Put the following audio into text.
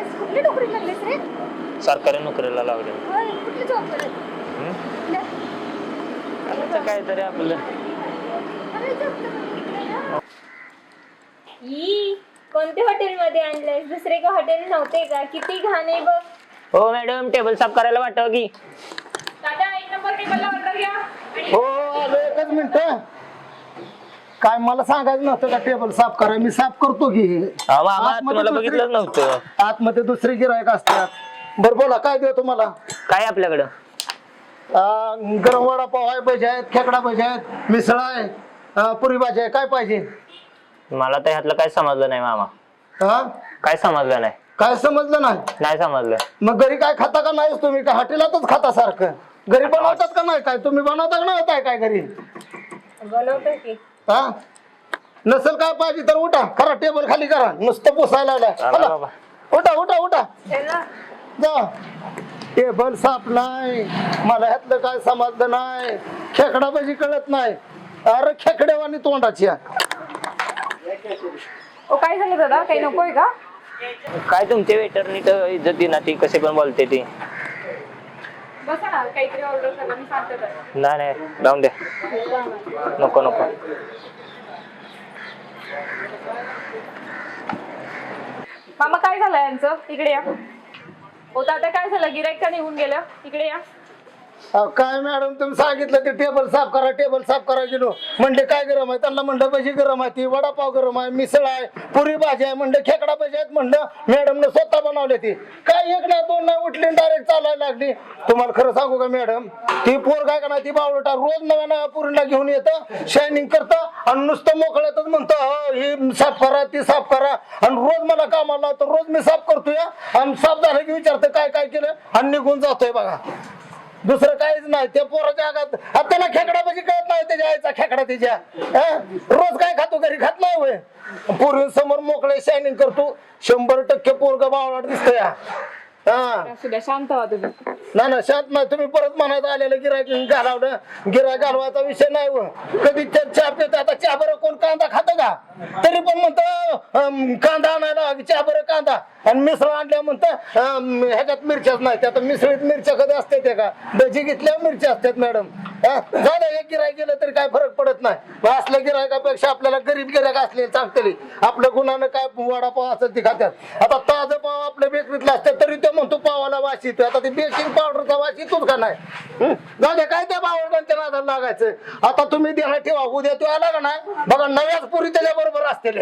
लागलेस? कुठली नोकरी लागलीस रे? सरकारी नोकरीला लागले होय, कुठली जॉब करत? कुठल्या? करायचं काहीतरी आपलं. ई कोणत्या हॉटेलमध्ये आणलंय दुसरे का हॉटेल नव्हते का? किती घाण आहे बघ. हो मॅडम टेबल साफ करायला वाटव की. दादा एक नंबर टेबलला ऑर्डर घ्या. आणि हो काय मला सांगायचं नव्हतं का टेबल साफ करा? मी साफ करतो की अहो, मामा आतमध्ये तुम्हाला दुसरी- बघितलंच नव्हतं. आतमध्ये दुसरे गिरायक असतात. बरं बोला काय देऊ तुम्हाला? काय आपल्याकडं? अं, गरम वडापाव आहे भजी आहेत खेकडा भजी आहेत मिसळ आहे पुरी भाजी आहे काय पाहिजे? मला तर ह्यातलं काय समजलं नाही मामा. हा काय समजलं नाही. काय समजलं नाही? नाही समजलं. मग घरी काय खाता का नाही तुम्ही? का हॉटेलातच खाता सारखं? घरी बनवतात का नाही? काय तुम्ही बनवता का नाही? होताय काय घरी? बनवतो की. हा? नसेल काय पाहिजे तर उठा करा टेबल खाली करा. नुसतं पुसायला चला लागलाय. बाबा. उठा उठा उठा. चला. जा. टेबल साफ नाही. मला ह्यातलं काय समजलं नाही. खेकडा पाहिजे कळत नाही. अरे खेकडेवानी तोंडाची आहे. ओ काय झालं दादा? काही नकोय का? काय तुमचे वेटर नीट इज्जत ना ती कसे पण बोलते ती. बसा ना काहीतरी ऑर्डर करा मी सांगते तर. नाही नाही द्या नको नको. मामा काय झालं यांचं? इकडे या. हो आता काय झालं? गिराईक का निघून गेलं. इकडे या. अहो, काय मॅडम तुम्ही सांगितलं ते टेबल साफ करा टेबल साफ करा गेलो म्हणले काय गरम आहे? त्यांना म्हणलं भजी गरम आहे ती वडापाव गरम आहे मिसळ आहे पुरी भाजी आहे म्हणलं खेकडा भाजी आहेत म्हणलं मॅडमनं स्वतः बनवली ती. काय एक नाही दोन नाही उठली डायरेक्ट चालायला लागली. तुम्हाला खरं सांगू का मॅडम ती पोर काय करणार ती बावळटा रोज नव्या नव्या पुरीला घेऊन येतं शायनिंग करतं आणि नुसतं मोकळ्यातच म्हणतं "हो, ही साफ करा ती साफ करा. आणि रोज मला कामाला लावतो रोज मी साफ करतोय आणि साफ झालं की विचारतं काय काय केलं? आणि निघून जातोय बघा. दुसरं काहीच नाही. त्या पोराच्या आगात आता त्याला खेकडा पैकी कळत नाही त्याच्या आईचा खेकडा त्याच्या हा? रोज काय खातो घरी? खात नाही होय. पूर्वी समोर मोकळे शायनिंग करतो शंभर टक्के पोरग बावळाट दिसतोय हा. हा असू द्या शांत व्हा तुम्ही. ना ना शांत नाही. तुम्ही परत म्हणायचं आलेलं गिरायक घालवलं गिरायक घालवायचा विषय नाही हो. कधी च- चहा पित आता चहा बरं कोण कांदा खातं का? तरी पण म्हणतं अं, कांदा आणायला चहा बरं कांदा. आणि मिसळ आणल्या म्हणतं अं, ह्याच्यात मिरच्याच नाही. आता मिसळीत मिरच्या कधी असते ते का? भजी घेतल्यावर मिरच्या असतात मॅडम. झालं एक गिरायक गेलं तरी काय फरक पडत नाही. मग असल्या गिरायकापेक्षा आपल्याला गरीब गिरायक असले चांगतली आपल्या गुणानं काय वडापाव असेल ती खात्यात. आता ताजं पाव आपल्या बेकरीतला असतं तरी पावाला वास येतोय. आता ते बेकिंग पावडरचा वास येतोच का नाही? हं? जाऊ दे काय त्या बावळटांच्या नादाला लागायचं? आता तुम्ही देणार ठेवा उद्या तो आला का नाही? बघा नव्याच पुरी त्याच्या बरोबर असतील